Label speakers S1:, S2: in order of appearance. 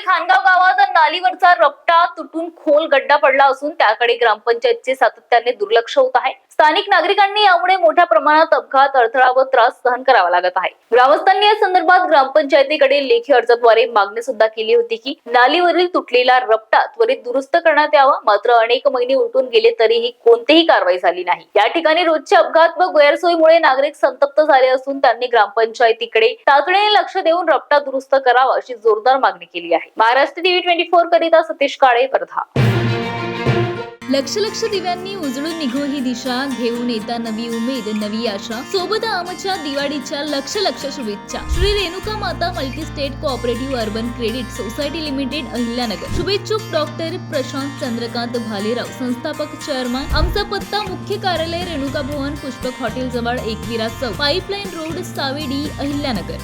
S1: खानगाव गावात नालीवरचा रपटा तुटून खोल गड्डा पडला असून त्याकडे ग्रामपंचायतचे सातत्याने दुर्लक्ष होत आहे. स्थानिक नागरिकांनी यामुळे मोठ्या प्रमाणात अपघात अडथळा व त्रास सहन करावा लागत आहे. ग्रामस्थांनी या संदर्भात ग्रामपंचायतीकडे लेखी अर्जाद्वारे मागणी सुद्धा केली होती की नालीवरील तुटलेला रपटा त्वरित दुरुस्त करण्यात यावा मात्र अनेक महिने उलटून गेले तरीही कोणतीही कारवाई झाली नाही. या ठिकाणी रोजचे अपघात व गैरसोयीमुळे नागरिक संतप्त झाले असून त्यांनी ग्रामपंचायतीकडे तातडीने लक्ष देऊन रपटा दुरुस्त करावा अशी जोरदार मागणी केली आहे. महाराष्ट्र टीव्ही ट्वेंटी फोर करिता सतीश काळे वर्धा.
S2: लक्ष लक्ष दिव्यांनी उजळून निघो ही दिशा. घेऊन येता नवी उमेद नवी आशा. सोबत आमच्या दिवाळीच्या लक्ष लक्ष शुभेच्छा. Shri Renuka Mata multi state cooperative urban credit society limited Ahilyanagar. शुभेच्छुक doctor Prashant Chandrakant Bhalerao संस्थापक चेअरमन. आमचा पत्ता मुख्य कार्यालय रेणुका भवन पुष्पक हॉटेल जवळ एकविरा चौक. Pipeline road Savedi Ahilyanagar.